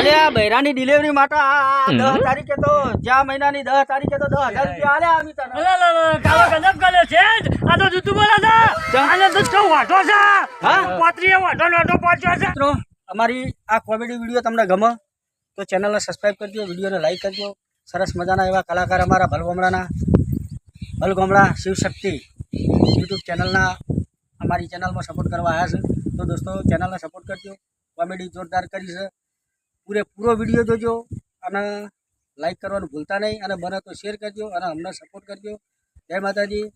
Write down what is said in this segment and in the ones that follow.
અલે આ બૈરાની ડિલિવરી માટે આ આ દસ તારીખે તો જ્યાં મહિનાની દસ તારીખે તો દસ હજાર રૂપિયા આલે અમે તને. લે લે લે કાળો ગજબ કરે છે આ તો જુતુ બોલા છે. આને તો છો વાટો છે? હા? પાત્રીએ વાટો વાઢો પહોંચ્યો છે. મિત્રો અમારી આ કોમેડી વીડિયો તમને ગમે તો ચેનલને સબસ્ક્રાઈબ કરજો વિડીયોને લાઈક કરજો સરસ મજાના એવા કલાકાર અમારા ભલગોમડાના ભલગોમડા શિવશક્તિ યુટ્યુબ ચેનલના અમારી ચેનલમાં સપોર્ટ કરવા આવ્યા છે. તો દોસ્તો ચેનલને સપોર્ટ કરજો. કોમેડી જોરદાર કરી છે. પૂરેપૂરો વીડિયો જોજો અને લાઈક કરવાનું ભૂલતા નહીં અને બને તો શેર કરજો અને અમને સપોર્ટ કરજો. જય માતાજી.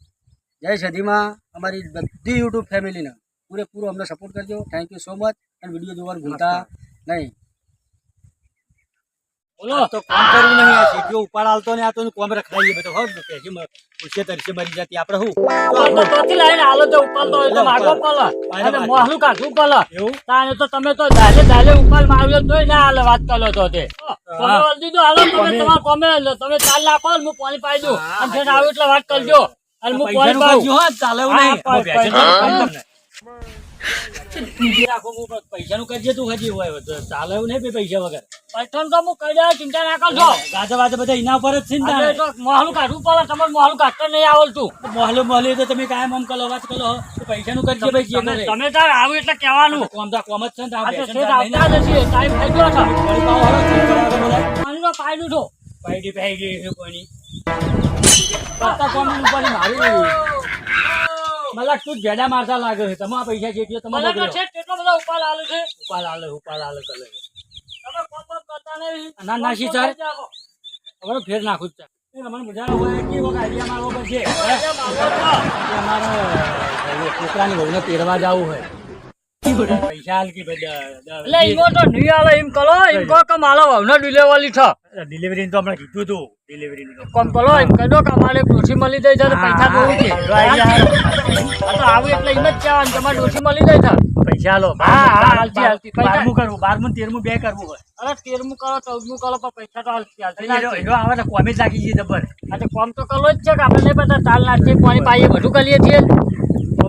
જય સધીમાં અમારી બધી યુટ્યુબ ફેમિલીને પૂરેપૂરો અમને સપોર્ટ કરજો. થેન્ક યુ સો મચ અને વીડિયો જોવાનું ભૂલતા નહીં. બોલો. તો કામ કરવું નહીં આ સીટીઓ ઉપાડ આલતો ને આ તો કોમ રખડાઈએ બધો હો કે પૂછે તરસે મરી જતી આપણે હું તો તોથી લઈને હાલો તો ઉપાડતો હોય તો માગો પડે અને મોહલું કાઢવું પડે એવું? તાને તો તમે તો દાલે દાલે ઉપાડ માર્યો તોય ના હાલે વાત કરો તો તે. તમે વળદી દો હાલો તમે તમારા કોમે તમે ચાલ લાખો હું પાણી પાઈ દઉં. અને ફેર આવું એટલે વાત કરજો. અને હું પાણી પૈસાનું પાઉં ચાલે એવું નહીં. પૈ- હવે ભેંસે પૈ- તો તમને. બીજી રાખો હું પણ પૈસાનું કરજે તું હજી હોય ચાલે એવું નહીં પૈસા વગર. પૈસા તો હું કહી દઉં ચિંતા ના કરજો ગાજે વાજે બધા એના ઉપર જ છે ને આજે તાણે. તો મોહલું કાઢવું પડે તમારે મોહલું કાઢતા નહીં આવડતું. મોહલો મોહલો તો તમે કાયમ આમ વાત કરો પૈસા નું કરજે ભાઈ તમે તાર આવું એટલે કહેવાનું. કોમ તો કોમ જ છે ને આવતા ટાઈમ થઈ ગયો છે. તો પાયડી પાયડી. કોમ ઉપર મારી મલાક તું ભેડા મારતા લાગે છે. તમારા પૈસા જેટલો છે કેટલો બધો ઉપાડ આલે છે? ઉપાલ આલે ઉપાલ આલે કરે તમે કોણ કોણ કરતા નહીં. ના, ના, ચાર? હવે ફેર નાખું જ છે. એ મને બધાનો હોય કે એવો આઈડિયા મારવો પડશે. અમારે છોકરાની બહુને તેડવા જવું હોય પૈસા હાલ એટલે ઈમો તો નહીં આલે એમ કલો એમ કહો કે મારો વહુને ડિલેવરી છે. ડિલિવરી તો હમણાં કીધું હતું ડિલિવરી તો. કોમ કરો એમ કહી દો કે અમારે ડોસી મળી જાય છે તો પૈસા છે. તો આવું એટલે એમ જ કહેવાનું તમારે ડોસી મળી જાય છે. પૈસા હાલો હા, હા, હાલતી, હાલતી. બારમું કરવું બારમું તેરમું બે કરવું હોય. અરે તેરમું કરો ચૌદમું કરો પણ પૈસા તો હાલતી હાલતી એનો આવે ને કોમે જ લાગી જઈએ જબર. આ કોમ તો કરવો જ છે કે આપણે બધા તાલ નાખીએ પાણી પાસે બધું કરીએ છીએ.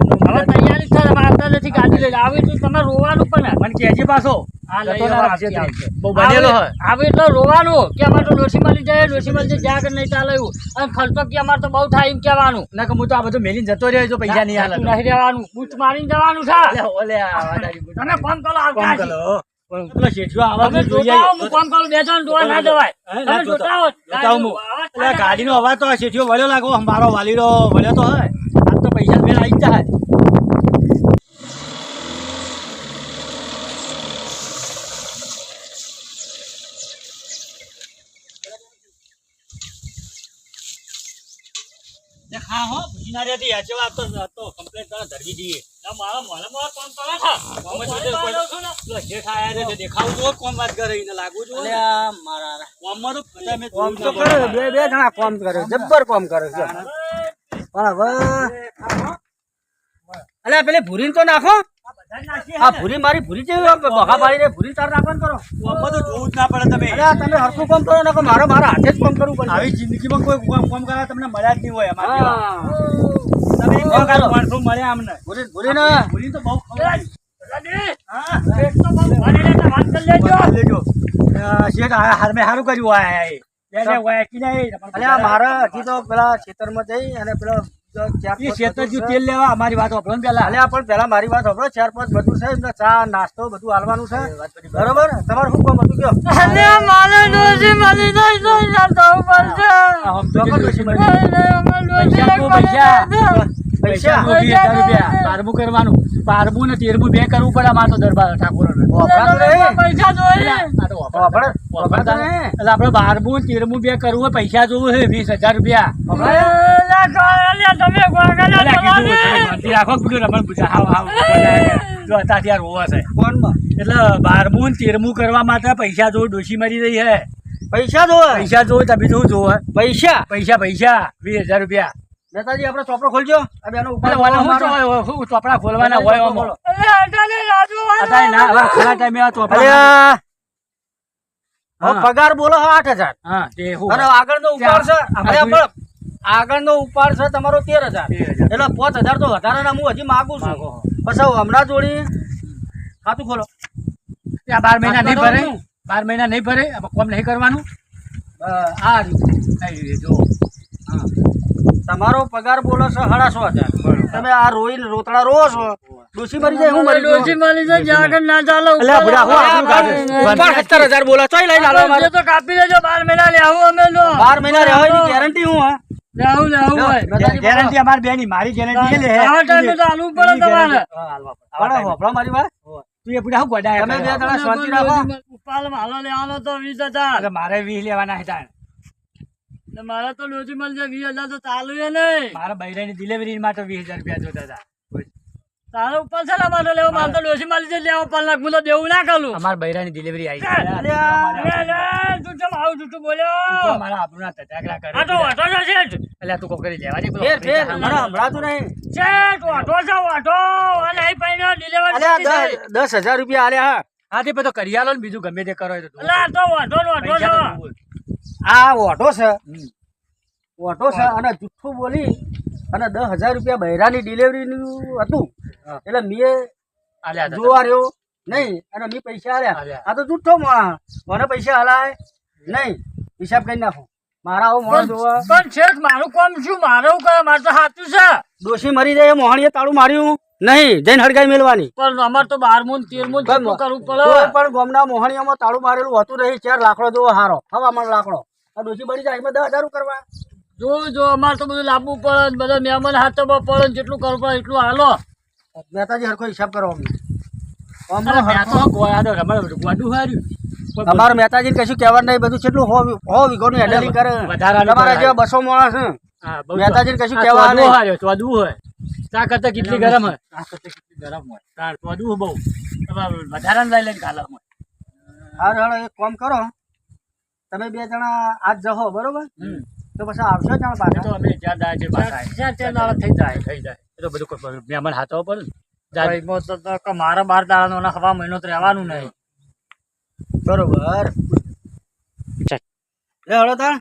હવે તૈયારી છે હવે નથી ગાડી લઈને આવી તો તમે રોવાનું પણ મને કહેજે પાછો? આવો, એટલે રોવાનું કે અમારે તો ડોસી મળી જાય ડોસી મળી જ્યાં નહીં ચાલે એવું. અને ખર્ચો કે અમારે તો બહુ થાય એમ કહેવાનું. ના કે હું તો આ બધું મેલીને જતો રહ્યો જો પૈસા નહીં હાલે. નહીં રહેવાનું. બૂટ મારીને જવાનું છે. તમે ફોન કરો આવતા પેલો શેઠિયો આવે જોતા હું કરું બે જણ જોવા ના જવાય. તમે જોતા. હું. ગાડીનો અવાજ તો શેઠિયો વળ્યો લાગો મારો વાલીડો વળ્યો તો હોય આમ તો પૈસા મેળ આવી જ જાય તે હા તો કમ્પ્લેટ તને ધરવી દઈએ. મારા કરે છે. શેઠ આયા છે દેખાવું જો વાત કરે એને લાગુ છું મારા કોમમાં તો કોમ તો કરે બે બે જણા કોમ કરે જબ્બર કોમ કરે છે. પણ હવે અલ્યા પેલી ભૂરી તો નાખો. આ ભૂરી મારી ભૂરી જેવી બખા પાડી રે ભૂરી તાર નાખવાનું કરો. તો જોવું જ ના પડે તમે. તમે હરખું કામ કરો નાખો મારો મારા હાથે જ કામ કરવું પડે. આવી જિંદગીમાં કોઈ કોમ કોમ કરવા તમને મળ્યા જ નહીં હોય અમારે તમે એક વખત. માણસો મળ્યા અમને. ભૂરી ભૂરી ને ભૂલી તો બહુ. મારા હજી તો પેલા ખેતરમાં જઈ અને પેલો શેતરજુ છે. તેલ લેવા અમારી વાત વાપરો પેલા. પહેલા અલ્યા પણ પેલા મારી વાત વાપરો. ચાર પાંચ બધું છે ને ચા નાસ્તો બધું હાલવાનું છે. બરોબર. તમારે શું કામ હતું કયો? અલ્યા, મારે ડોશી મળી જાય તો જવું પડશે. આ આમ તો જે ડોશી મળી. અરે, પૈસા તો પૈસા. વીસ હજાર રૂપિયા બારમું કરવાનું. બારમું ને તેરમું બે કરવું પડે અમારે તો દરબાર ઠાકોરોને. વપરાતું નહીં. પૈસા જોઈએ. આ તો વપરાતા. વપરાતું વપરાતા નહીં. નહીં. એટલે આપણે બારમું તેરમું બે કરવું હોય પૈસા જોવું છે વીસ હજાર રૂપિયા. તમે જવા. તમે રાખો જો અત્યારથી છે. એટલે બારમું ને તેરમું કરવા માટે પૈસા જોવું ડોસી મરી રહી હે. પૈસા જોવે. પૈસા જોવે તો બીજું જોવે. પૈસા. પૈસા પૈસા વીસ હજાર રૂપિયા. નેતાજી આપણે ચોપડો ખોલજો. ઉપર ચોપડા- ખોલવાના હોય ના હવે ખરા ટાઈમે આ ચોપડા હા. પગાર બોલો આઠ હજાર. હા અને આગળનો ઉપાડ છે અરે પણ આગળનો ઉપાડ છે તમારો તેર હજાર. એટલે પાંચ હજાર તો વધારાના હું હજી માગું છું. બસ હવે હમણાં જોડી ખાતું ખોલો. આ બાર મહિના નહીં ભરે. બાર મહિના નહીં ભરે. કોમ નહીં કરવાનું? આ રીતે જો. હા. તમારો પગાર બોલો છો અઢારસો હજાર તમે આ રોઈ રોતડા રો છો. ડોસી મરી જાય હું મરી ડોશી મરી જાય આગળ ના ચાલો અલ્યા બુડા, હું આપણું કાઢે. બોલો ચોય લઈ આલો મારે તો કાપી દેજો બાર મહિના લેવું અમે લો. બાર મહિના રહેવાની ગેરંટી હું હા. લેવું લેવું હોય. ગેરંટી અમારી બેની મારી ગેરંટી લે. આવા ટાઈમે તો આલવું પડે તમારે પણ હોભળો મારી વાત. તું એ પૂરા શું ગોડા તમે બે જણા શાંતિ રાખો. ઉપાડમાં હાલો લેવાનો તો વીસ હજાર. મારે વીસ લેવાના હતા ને મારે તો રોજી મળશે વીસ હજાર તો ચાલુ છે નહીં મારા બૈરાની ડિલિવરી માટે વીસ હજાર રૂપિયા જોતા હતા તારે ઉપર છે ને મારે લેવો મારે તો ડોશી મળી જાય લેવો પણ લાખ તો દેવું ના કરું અમારા બૈરાની ડિલિવરી આવી તું ચમ આવું જૂઠું બોલ્યો મારા આપણું તજાગરા કરે આ તો છે. એટલે તું કોકરી લેવા દે ફેર ફેર નહીં શેઠ, વાંધો છે, વાંધો. અને અહીં નથી થઈ. દસ હજાર રૂપિયા આલ્યા હા હા તે બધો કરી આલો ને બીજું ગમે તે કરો એ તો તું. ને વાંધો છે. આ ઓટો છે. ઓટો છે અને જુઠ્ઠું બોલી અને દસ હજાર રૂપિયા બૈરાની ડિલિવરીનું હતું. એટલે મેં જોવા રહ્યો. નહીં અને મેં પૈસા હાલ્યા. આ તો જુઠ્ઠો માણસ. મને પૈસા હલાય. નહીં હિસાબ કરી નાખો. મારા આવો મોણ જોવા. પણ શેઠ, મારું કોમ શું? મારું કરે મારે તો સાચું છે. દોષી મરી જાય મોહણીએ તાળું માર્યું. નહીં જઈને હડગાઈ મેળવાની. પણ અમારે તો બાર મૂન તેર મૂન કરવું પડે. પણ ગોમના મોહણીયામાં તાળું મારેલું હતું નહીં ચાર લાકડો જોવો હારો. હવામાન લાકડો. આ ડોશી બળી જાય એમાં દસ હજાર કરવા જો જો અમારે તો બધું લાવવું પડે ને બધા મહેમાન હાથમાં પડે જેટલું કરવું પડે એટલું હાલો. મહેતાજી હરખો હિસાબ કરો અમને. અમારે મહેતાજીને કશું કહેવાનું નહીં બધું કેટલું હો વીઘોનું હેન્ડલિંગ કરે. તમારા જેવા બસો માણસ મહેતાજીને કશું કહેવાનું કહેવા ચોદવું હોય. ચા કરતા કેટલી ગરમ હોય. ચા કરતા કેટલી ગરમ હોય. ચોદવું બહુ. વધારાનું લઈ લઈને ખાલા હોય. હારું હાલો એક કામ કરો. તમે બે જણા આજ જહો બરોબર? હમ. તો પછી આવશો જાણ પાછા? તો અમે જ્યાં જાય છે પાછા. જ્યાં ત્યાં દાડા થઈ જાય. થઈ જાય. એ તો બધું કોઈ મહેમાન હાથો પડે ને મારે બાર દાડાનો હવા મહિનો તો રહેવાનું નહીં. બરોબર. લે હળો તાણ.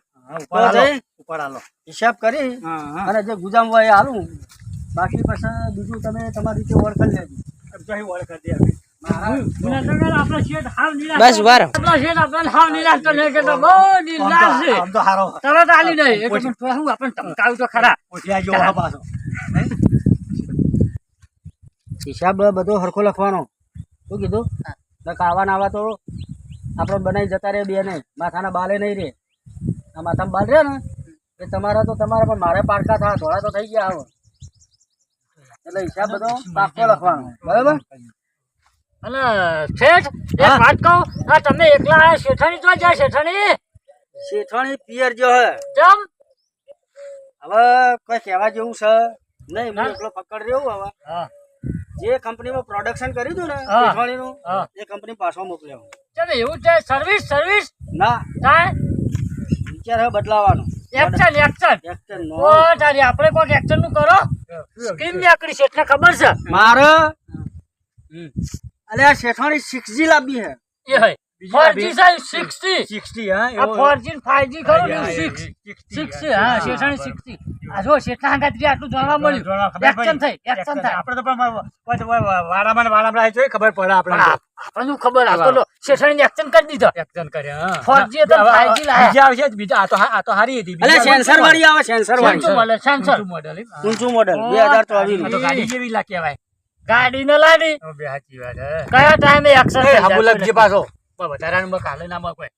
ઉપર હાલો. હિસાબ કરી. અને જે ગુજામ હોય એ હાલું. બાકી પછી બીજું તમે તમારી રીતે ઓળખ લેજો. ઓળખ હતી બસ વાર. નહીં તરત આલી નહીં હું તો ખરા. હિસાબ બધો હરખો લખવાનો. શું કીધું? ખાવા નાવા તો આપણે બનાવી જતા રહે બે ને. માથાના બાલે નહીં રે. આ માથામાં બાલ રે ને એ તમારા તો તમારા પણ મારે પારકા થા થોડા તો થઈ ગયા હવે. એટલે હિસાબ બધો પાકો લખવાનો. બરાબર? અને શેઠ એક વાત કહું આ તમે એકલા આયા શેઠાણી તો જાય શેઠાણી? શેઠાણી પિયર જો હે. જમ હવે કઈ કહેવા જેવું છે? નહીં હું હા. એકલો પકડ રહ્યો હવે. હા. જે કંપનીમાં પ્રોડક્શન કર્યું હતું ને શેઠાણીનું એ કંપની પાછો મોકલ્યો. કેમ એવું છે સર્વિસ સર્વિસ ના. થાય વિચાર હવે બદલાવાનો. એક્શન એક્શન એક્શન નો. ઓ તારી આપણે કોઈક એક્શનનું કરો. સ્કીમ નીકળી શેઠને એટલે ખબર છે? મારે હમ. અલે આ શેઠવાણી સિક્સ જી લાવવી હે. એ હોય બીજી ફોર બી- જી સાહેબ સિક્સટી 60 હા આ એવો- ફોર જી ફાઈવ જી ખરો ને? હા, સિક્સ હા, સિક્સ હા, હા હા. શેઠાણી સિક્સટી આ જો શેઠના હાંગાથી આટલું જાણવા મળ્યું. ખબર એક્શન પડી. થઈ એક્શન થાય. આપણે તો પણ વાડામાં વાડામાં છે, ખબર પડે પણ આપણે આપણને શું ખબર? આ તો લો શેઠાણી એક્શન કરી દીધો. એક્શન કરે હા. 4G હતા ને હવે- 5G લાયા. બીજા આવશે બીજા આ તો આ તો હારી હતી. અલે સેન્સર વાળી આવે સેન્સર વાળી. સેન્સર. ઊંચું મોડેલ તો ગાડી કહેવાય ગાડી ને લાડી બે સાચી વાત કયા ટાઈમે એક્શન લખજે પાછો. પણ વધારાનું માં કાલે ના માં કોઈ.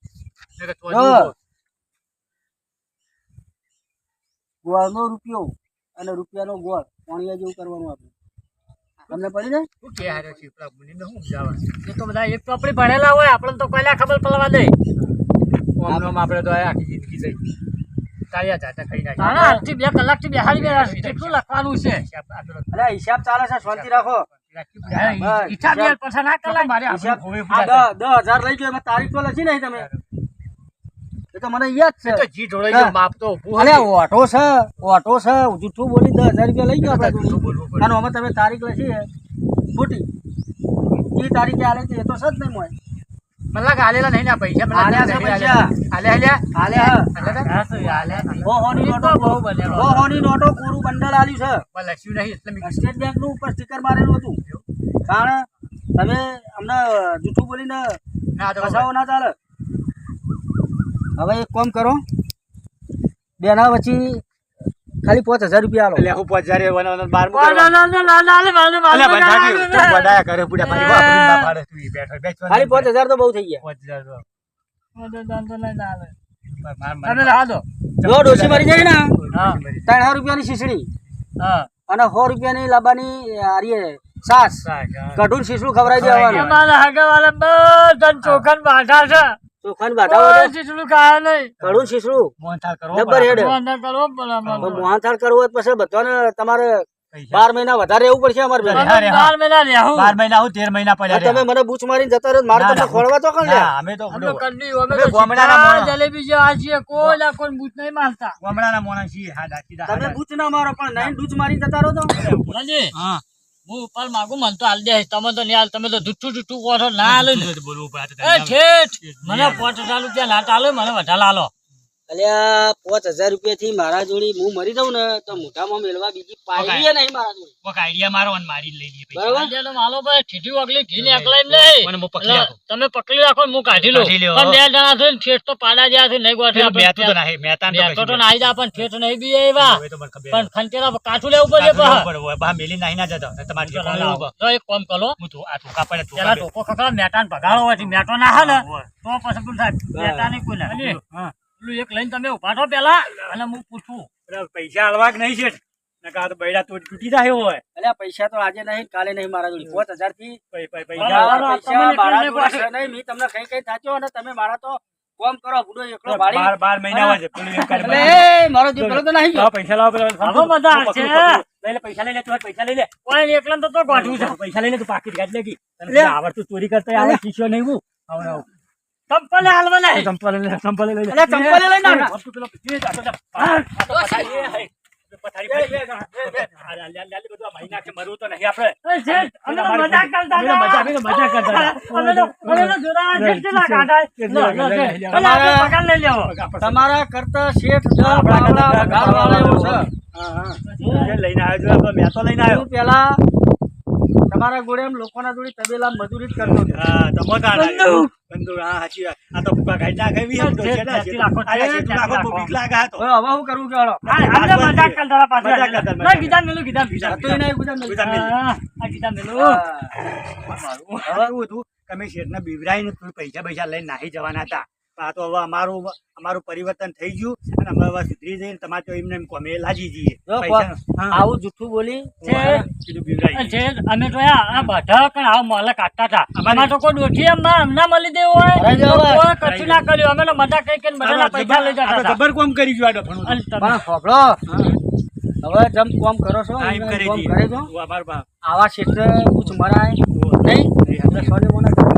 ગોળનો રૂપિયો અને રૂપિયાનો ગોળ પાણીયા જેવું કરવાનું આપણે. તમને પડી જાય? શું કે હારે છે? પેલા? એ તો બધા એક તો આપણે ભણેલા હોય આપણને તો પહેલા ખબર પડવા દે. નામ આપણે તો આખી જિંદગી જઈ. તાળિયા ખાઈ નાખી. બે કલાકથી બેહાડી બેહાડી કેટલું લખવાનું છે? પેલો હિસાબ ચાલે છે શાંતિ રાખો. બે પછી ના કલાક. મારે હિસાબ દસ હજાર લઈ ગયો એમાં તારીખ તો લખી નહીં તમે. એ તો મને યાદ થાય. તો છે જી ઢોળાઈ ગયું, માપ તો ઊભું અલે ઓટો છે ઓટો છે જૂઠું બોલી દસ હજાર રૂપિયા લઈ ગયો આપણે. જૂઠું બોલવું પડે. અને આમાં તમે તારીખ લખી છે ખોટી એ તારીખે આલે છે એ તો સજ નહીં મળે. મને લાગે હાલેલા નહીં ના પૈસા મને આલે પૈસા. હાલ્યા. આલે હાલ્યા? હાલે. હા હાલ્યા તા? હો હોની નોટો બહુ બને હો હોની નોટો પૂરું બંડલ આલ્યું છે. પણ લખ્યું નહીં એટલે સ્ટેટ બેંકનું ઉપર સ્ટીકર મારેલું હતું. કારણ તમે અમને જૂઠું બોલીને ના તો ફસાવો ના ચાલે. હવે એક કામ કરો. બેના વચ્ચે ખાલી પાંચ હજાર રૂપિયા આલો એટલે હું પાંચ હજાર બાર બધાયા કરે પૂડા ના પાડે તું બેઠો બેઠો ખાલી પાંચ હજાર તો બહુ થઈ ગયા પાંચ હજાર તો ચોખન બાંધા છે ચોખાની બાધા ચીચડું ખાય નહીં. કડું શીસડું મોહનથાળ કરવો હેડ મોહનથાળ પછી બધાને તમારે બાર મહિના વધારે રહેવું પડશે અમારે બાર મહિના રહેવું. બાર મહિના હું તેર મહિના પડ્યા તમે મને બૂચ મારીને જતા રહ્યો મારે તમને ખોળવા તો કોણ અમે તો અમે ગોમડાના. જલેબી જેવા છીએ. કોઈ ના કોઈ બૂટ નહીં મારતા. ગોમડાના મોણા છીએ, તમે. બૂચ ના મારો પણ નહીં ડૂચ મારીને જતા રહો તો હા. હું ઉપાલ માંગુ મન તો હાલ દે તમે તો નહીં તમે તો જુઠ્ઠું જુઠ્ઠું કહો છો ના હાલે ને. બોલવું મને પાંચ હજાર રૂપિયા ના ચાલે મને વધારે હાલો અલ્યા પાંચ હજાર રૂપિયા થી મારા જોડી હું મરી જાઉં ને તો મોઢામાં મેળવા બીજી પાયલી નહીં મારા જોડે. કોક આઈડિયા મારો અને મારી લઈ લઈએ બરાબર? તો માલો ભાઈ ઠીઠી વગલી ઘી ને એકલાઈ નહીં. મને હું પકડી રાખું. તમે પકડી રાખો હું કાઢી લો. પણ બે જણા છે ને ઠેઠ તો પાડા જ્યાં છે નહીં તો તો જા પણ ઠેઠ નહીં બી એવા હવે તો મને ખબર પણ ખંચેરા કાઠું લેવું પડે કાઢું લેવું પાછા. પડે, હવે બહાર મેલી નાહી ના જતો. તમારે જે ચાલો, લાવો. તો એક કામ કરો. હું તો આ ટૂંકા પડે, ટૂંકા પેલા ટોકો મેટાને ભગાડો હોય મેટો ના હા ને તો પછી પેલું થાય કોઈ ના હા. પેલું એક લઈને તમે ઊભા પેલા. અને હું પૂછું. પૈસા હલવા કે નહીં છે? નકર તો બૈડા તો તૂટી જાય હોય. અલ્યા પૈસા તો આજે નહીં કાલે નહીં મારા જોડે. પાંચ હજારથી. પૈસા મારા પૈસા નહીં મેં તમને કઈ કઈ થાચ્યો અને તમે મારા તો કોમ કરો બુડો એકલો ભાડી બાર બાર મહિના પેલું એક મારો જે પેલો તો નહીં લાવો પૈસા લાવો પેલા હવે લઈ લે પૈસા લઈ લે તું પૈસા લઈ લે. કોઈ એકલા તો તો ગોઠવું છે. પૈસા લઈ લે તું પાકી તને આવડતું ચોરી કરતા આવે શીખ્યો નહીં હું. આવો, આવો. ચંપલે હાલવા નહીં. ચંપલે લઈ ચંપલે લઈ અલે ચંપલે લઈ ના તમારા કરતા શેઠ લઈને આવ્યો મેં તો લઈને આવ્યો. પેલા તમારા ગોળે એમ લોકોના જોડી તબેલા મજૂરી જ કરતો હા હા આ તો ભૂકા તમે શેઠને બીવરાઈને પૈસા પૈસા લઈને નાહી જવાના હતા. આ તો હવે અમારું અમારું પરિવર્તન થઈ ગયું અને અમે હવે સુધરી જઈને તમારે તો એમને એમ કોમે લાગી જઈએ. જો પૈસા હા. આવું જૂઠું બોલી છે. અમે તો આ આ બધા પણ આવા મોલે કાઢતા હતા. અમારે તો કોઈ ડોઠી એમ ના- મળી દેવું હોય. કશું ના કર્યું. અમે તો મજા કઈ કઈ મજા પૈસા લઈ જતા જબર કોમ કરી ગયું આ ડફણું તમે- પણ હોભળો હવે જમ કોમ કરો છો એમ એમ કરી કોમ કરે છો આવા ક્ષેત્ર કુછ મરાય. નહીં? એટલે સોને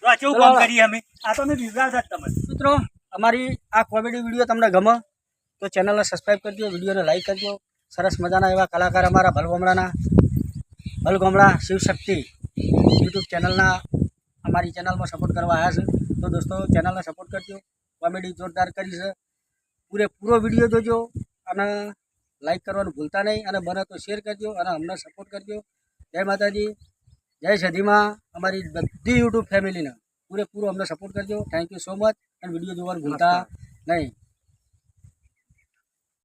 તો આ કેવું કામ કરીએ અમે? આ તો અમે બીવરાવતા જ તમને મિત્રો અમારી આ કોમેડી વીડિયો તમને ગમે તો ચેનલને સબસ્ક્રાઈબ કરજો વિડીયોને લાઈક કરજો. સરસ મજાના એવા કલાકાર અમારા ભલગોમડાના ભલગોમડા શિવશક્તિ યુટ્યુબ ચેનલના અમારી ચેનલમાં સપોર્ટ કરવા આવ્યા છે. તો દોસ્તો ચેનલને સપોર્ટ કરજો. કોમેડી જોરદાર કરી છે. પૂરેપૂરો વીડિયો જોજો અને લાઈક કરવાનું ભૂલતા નહીં અને બને તો શેર કરજો અને અમને સપોર્ટ કરજો. જય માતાજી. જય સધીમાં અમારી બધી યુટ્યુબ ફેમિલીને પૂરેપૂરો અમને સપોર્ટ કરજો. થેન્ક યુ સો મચ અને વીડિયો જોવાનું ભૂલતા નહીં.